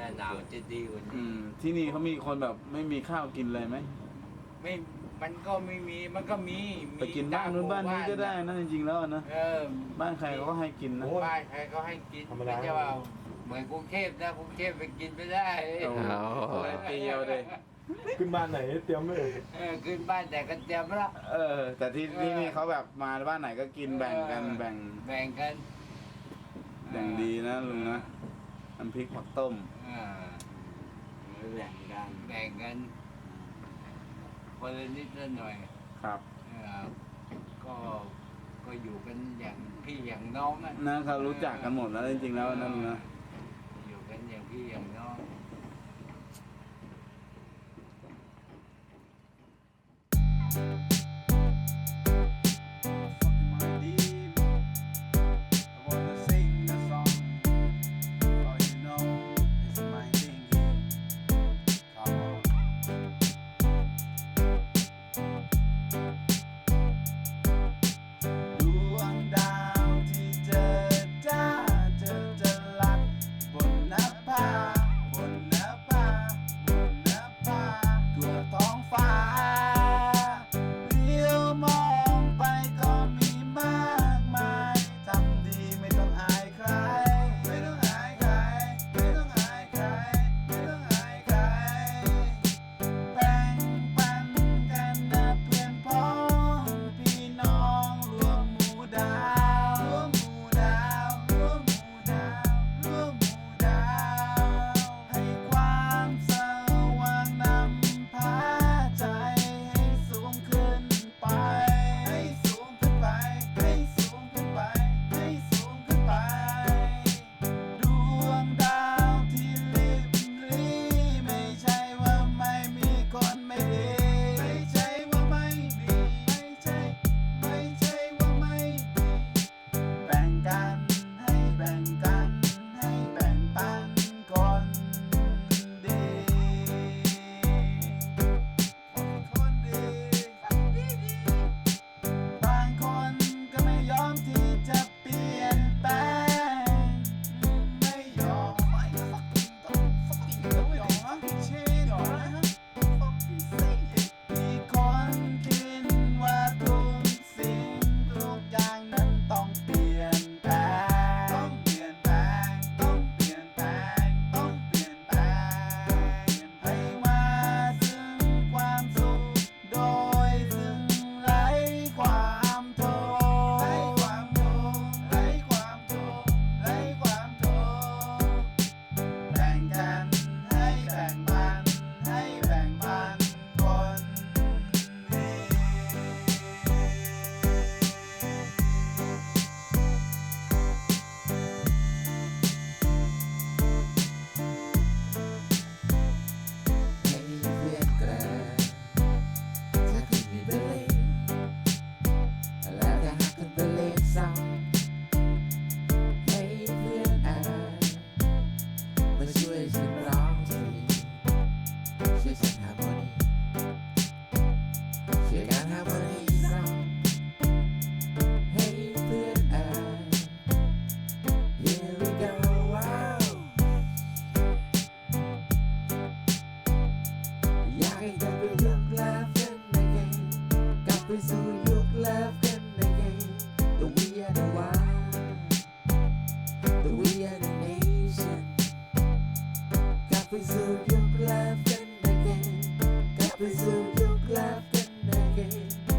ถ้าหนาวจะดีกว่านี้ที่นี่เขามีคนแบบไม่มีข้าวกินเลยไหมไม่มันก็ไม่มีมันก็มีไปกินบ้านนู้นบ้านนี้ก็ได้นั่นจริงๆแล้วนะอบ้านใครเขาก็ให้กินนะ บ้านใครก็ให้กินไม่ใช่ว่าเหมือนกรุงเทพนะกรุงเทพไปกินไม่ได้โอ้โห ปีเดียวเลย ขึ้นบ้านไหนเตรียมไม่เอยอขึ้นบ้านแต่กันเตรียมแล้ว เออ แต่ที่ที่นี่เขาแบบมาบ้านไหนก็กินแบ่งกันแบ่งแบ่งกันแบ่งดีนะลุงนะ น้ำพริกหมักต้มแบ่งกันแบ่งกันคนละนิดละหน่อยครับก็ก็อยู่กันอย่างพี่อย่างน้องนะนะครับรู้จักกันหมดแล้วจริงๆแล้วนั่นนะอยู่กันอย่างพี่อย่างน้อง There's a look left.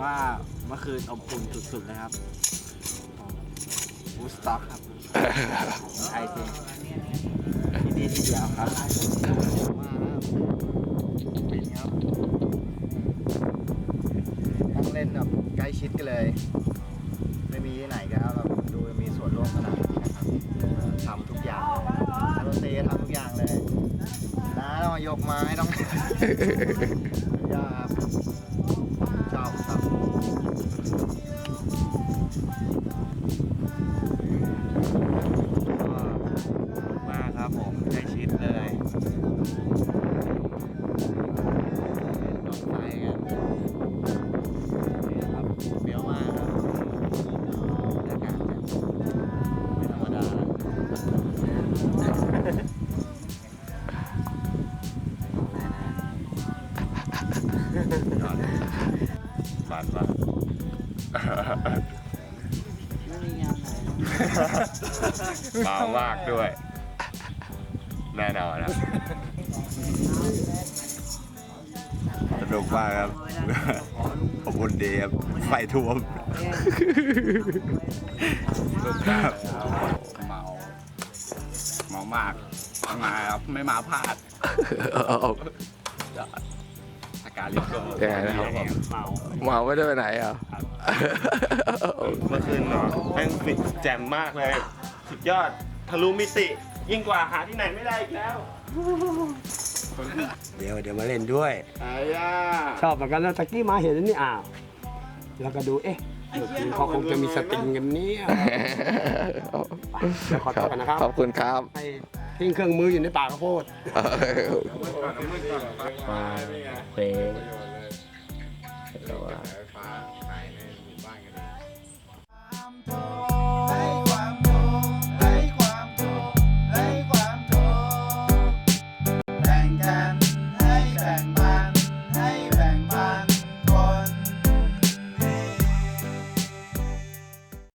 ว่าเมื่อคืนอบอุ่นสุดๆเลยครับบูสต็อกครับไทยจริงที่นี่ที่เดียวครับปินครับต้องเล่นแบบใกล้ชิดกันเลย ไม่มีที่ไหนก็แบบดูมีส่วนร่วมขนาดนี้นะครับทำทุกอย่างเลยนักดนตรีทำทุกอย่างเลยนะต้องยกไม้ต้อง มามากด้วย แน่นอนครับสนุกมากครับ ขอบคุณดีครับ ไฟท่วมเมาเมามาก มาครับ ไม่มาพลาดอาการลิโก้แย่นะครับ เมา เมาไม่ได้ไปไหนอะ เมื่อคืนเนาะแม่งฟิตแจ่มมากเลย สุดยอดทะลุมิติ ยิ่งกว่าหาที่ไหนไม่ได้อีกแล้วเดี๋ยวเดี๋ยวมาเล่นด้วยไอ้ย่าชอบเหมือนกันแล้วตะกี้มาเห็นแล้วนี่อ้าวแล้วก็ดูเอ๊ะเดี๋ยวคืนเขาคงจะมีสติงกันเนี่ยเดี๋ยวขอโทษกันนะครับ ขอบคุณครับ ให้ทิ้งเครื่องมืออยู่ในป่ากข้าวโพดมาเพลง